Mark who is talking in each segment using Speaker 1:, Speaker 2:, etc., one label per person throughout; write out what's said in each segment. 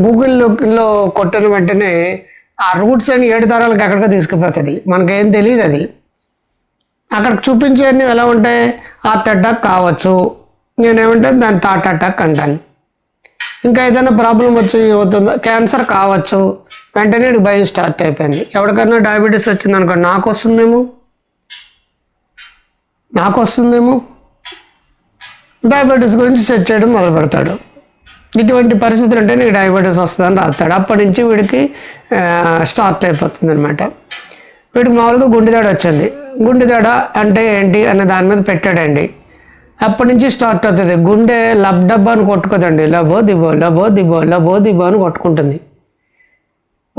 Speaker 1: గూగుల్లో కొట్టిన వెంటనే ఆ రూట్స్ అని ఏడు తరాలకు ఎక్కడికో తీసుకుపోతుంది. మనకేం తెలియదు అది. అక్కడ చూపించేవన్నీ ఎలా ఉంటాయి? హార్ట్ అటాక్ కావచ్చు. నేనేమంటాను? దాని థాట్ అటాక్ అంటాను. ఇంకా ఏదైనా ప్రాబ్లం వచ్చి అవుతుందో క్యాన్సర్ కావచ్చు. వెంటనే భయం స్టార్ట్ అయిపోయింది. ఎవరికైనా డయాబెటీస్ వచ్చింది అనుకో నాకు వస్తుందేమో నాకు వస్తుందేమో డయాబెటీస్ గురించి సెర్చ్ చేయడం మొదలు పెడతాడు ఇటువంటి పరిస్థితులు ఉంటే నీకు డయాబెటీస్ వస్తుందని రాస్తాడు. అప్పటి నుంచి వీడికి స్టార్ట్ అయిపోతుంది అనమాట వీడికి మామూలుగా గుండెదాడ వచ్చింది. గుండెదాడ అంటే ఏంటి అనే దాని మీద పెట్టాడండి. అప్పటి నుంచి స్టార్ట్ అవుతుంది. గుండె లబ్ డబ్బా అని కొట్టుకోదండి. లబో దిబో లబో దిబో లబో దిబో అని కొట్టుకుంటుంది.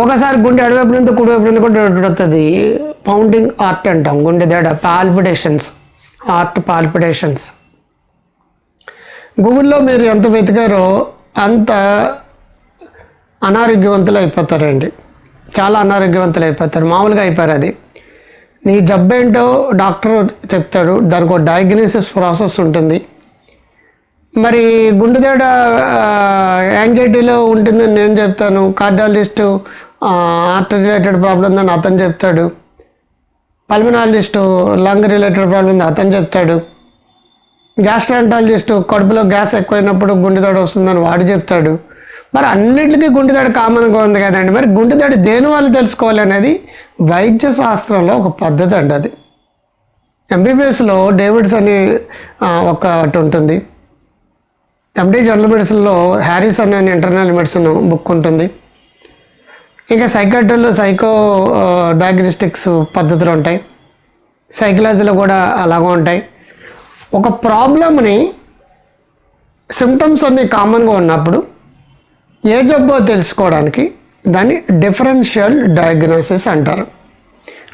Speaker 1: ఒకసారి గుండె అడవైపు నుండి కుడివైపు నుండి కూడా వస్తుంది. పౌండింగ్ ఆర్ట్ అంటాం. గుండె దడ పాల్పిటేషన్స్ ఆర్ట్ పాల్పిటేషన్స్ గూగుల్లో మీరు ఎంత వెతికారో అంత అనారోగ్యవంతులు అయిపోతారండి. చాలా అనారోగ్యవంతులు అయిపోతారు. మామూలుగా అయిపోయారు అది. నీ జబ్బు ఏంటో డాక్టర్ చెప్తాడు. దానికి ఒక డయాగ్నోసిస్ ప్రాసెస్ ఉంటుంది. మరి గుండెదేడ యాంగ్జైటీలో ఉంటుందని నేను చెప్తాను. కార్డియాలజిస్టు హార్ట్ రిలేటెడ్ ప్రాబ్లం ఉందని అతను చెప్తాడు. పల్మినాలజిస్టు లంగ్ రిలేటెడ్ ప్రాబ్లం ఉంది అతను చెప్తాడు. గ్యాస్ట్రాంటాలజిస్ట్ కడుపులో గ్యాస్ ఎక్కువైనప్పుడు గుండెదాడు వస్తుందని వాడు చెప్తాడు. మరి అన్నిటికీ గుండెదాడు కామన్గా ఉంది కదండి. మరి గుండెదాడు దేని వాళ్ళు తెలుసుకోవాలి అనేది వైద్య శాస్త్రంలో ఒక పద్ధతి అండి అది. ఎంబీబీఎస్లో డేవిడ్స్ అని ఒకటి ఉంటుంది. ఎండి జనరల్ మెడిసిన్లో హ్యారిస్ అనే ఇంటర్నల్ మెడిసిన్ బుక్ ఉంటుంది. ఇంకా సైకాట్రీలో సైకో డయాగ్నోస్టిక్స్ పద్ధతులు ఉంటాయి. సైకలాజీలో కూడా అలాగే ఉంటాయి. ఒక ప్రాబ్లమ్ని సిమ్టమ్స్ అన్నీ కామన్గా ఉన్నప్పుడు ఏ జబ్బో తెలుసుకోవడానికి దాన్ని డిఫరెన్షియల్ డయాగ్నోసిస్ అంటారు.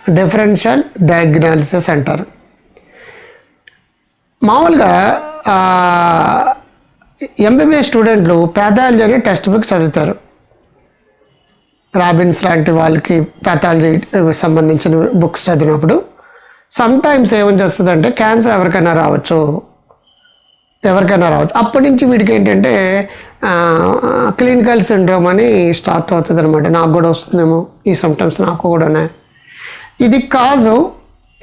Speaker 1: డిఫరెన్షియల్ డయాగ్నాలిసిస్ అంటారు. మామూలుగా ఎంబీబీఎస్ స్టూడెంట్లు ప్యాథాలజీ అని టెక్స్ట్ బుక్ చదువుతారు. రాబిన్స్ లాంటి వాళ్ళకి పెథాలజీ uh, సంబంధించిన బుక్స్ చదివినప్పుడు సమ్టైమ్స్ ఏమని వస్తుందంటే క్యాన్సర్ ఎవరికైనా రావచ్చు. ఎవరికైనా రావచ్చు. అప్పటి నుంచి వీడికి ఏంటంటే క్లినికల్ సిండ్రోమ్ అని స్టార్ట్ అవుతుంది అనమాట నాకు కూడా వస్తుందేమో ఈ సిమ్టమ్స్ నాకు కూడానే. ఇది కాజు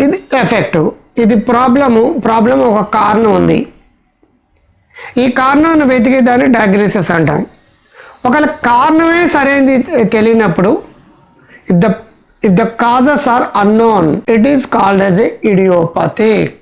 Speaker 1: ఇది ఎఫెక్ట్ ఇది ప్రాబ్లము ప్రాబ్లం ఒక కారణం ఉంది. ఈ కారణాన్ని వెతికేదాన్ని డయాగ్నోసిస్ అంటాం. ఒకవేళ కారణమే సరైనది తెలియనప్పుడు if the If the causes are unknown, it is called as a idiopathic.